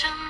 tomorrow.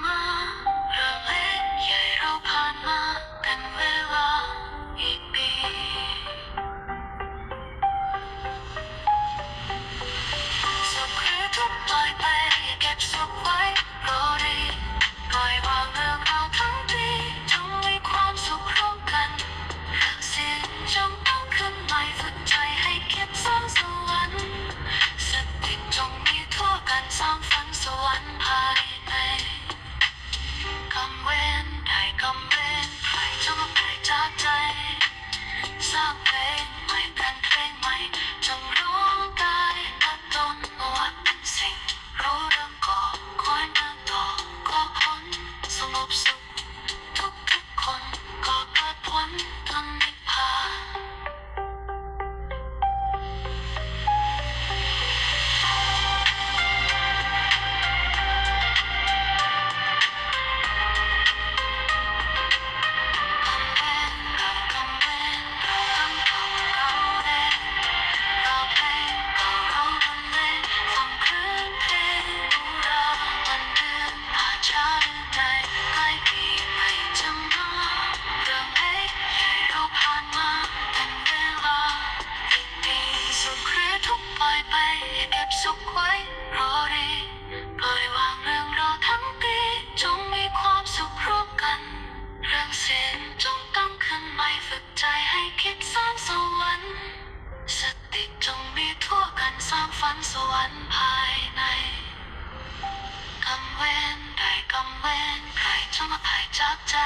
เก็บสุขไว้รอรีปล่อยวางเรื่องราทั้งปีจงมีความสุขร่วมกัน เรื่องเสียงจงตั้งขึ้นใหม่ฝึกใจให้คิดสร้างสวรรค์สติจงมีทั่วกันสร้างฝันสวรรค์ภายในกำเวนได้กำเวนใครจะมาภายจากใจ